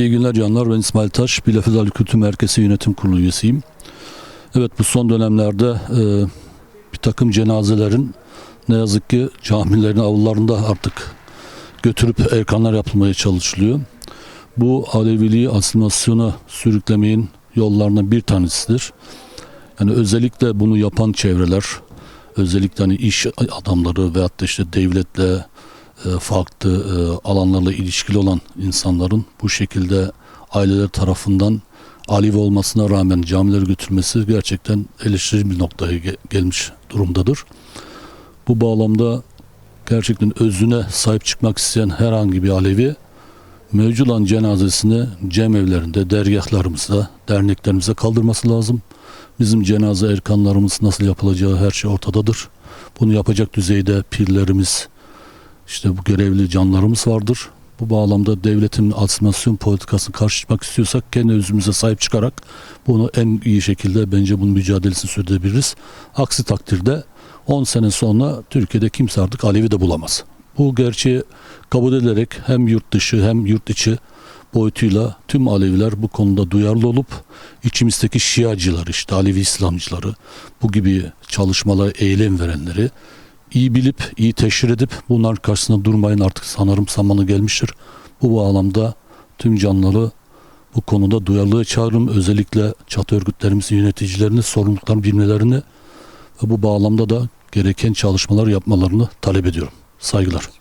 İyi günler canlar. Ben İsmail Taş. Bilafız Ali Kültür Merkezi Yönetim Kurulu üyesiyim. Evet bu son dönemlerde e, bir takım cenazelerin ne yazık ki camilerin avlularında artık götürüp erkanlar yapılmaya çalışılıyor. Bu Aleviliği asimilasyona sürüklemeyin yollarından bir tanesidir. Yani özellikle bunu yapan çevreler, özellikle hani iş adamları veyahut da işte devletle farklı e, alanlarla ilişkili olan insanların bu şekilde aileler tarafından Alevi olmasına rağmen camilere götürmesi gerçekten eleştirici bir noktaya ge- gelmiş durumdadır. Bu bağlamda gerçekten özüne sahip çıkmak isteyen herhangi bir Alevi mevcut olan cenazesini cemevlerinde, dergahlarımızda, derneklerimizde kaldırması lazım. Bizim cenaze erkanlarımız nasıl yapılacağı her şey ortadadır. Bunu yapacak düzeyde pirlerimiz, işte bu görevli canlarımız vardır. Bu bağlamda devletin asimilasyon politikasını karşı istiyorsak kendi özümüze sahip çıkarak bunu en iyi şekilde bence bunun mücadelesini sürdürebiliriz. Aksi takdirde 10 sene sonra Türkiye'de kimse artık Alevi de bulamaz. Bu gerçeği kabul edilerek hem yurt dışı hem yurt içi boyutuyla tüm Aleviler bu konuda duyarlı olup içimizdeki Şiacılar işte Alevi İslamcıları bu gibi çalışmalara eylem verenleri iyi bilip, iyi teşhir edip bunların karşısında durmayın artık sanırım zamanı gelmiştir. Bu bağlamda tüm canları bu konuda duyarlılığa çağırırım. Özellikle çatı örgütlerimizin yöneticilerini sorumluluklarını bilmelerini ve bu bağlamda da gereken çalışmalar yapmalarını talep ediyorum. Saygılar.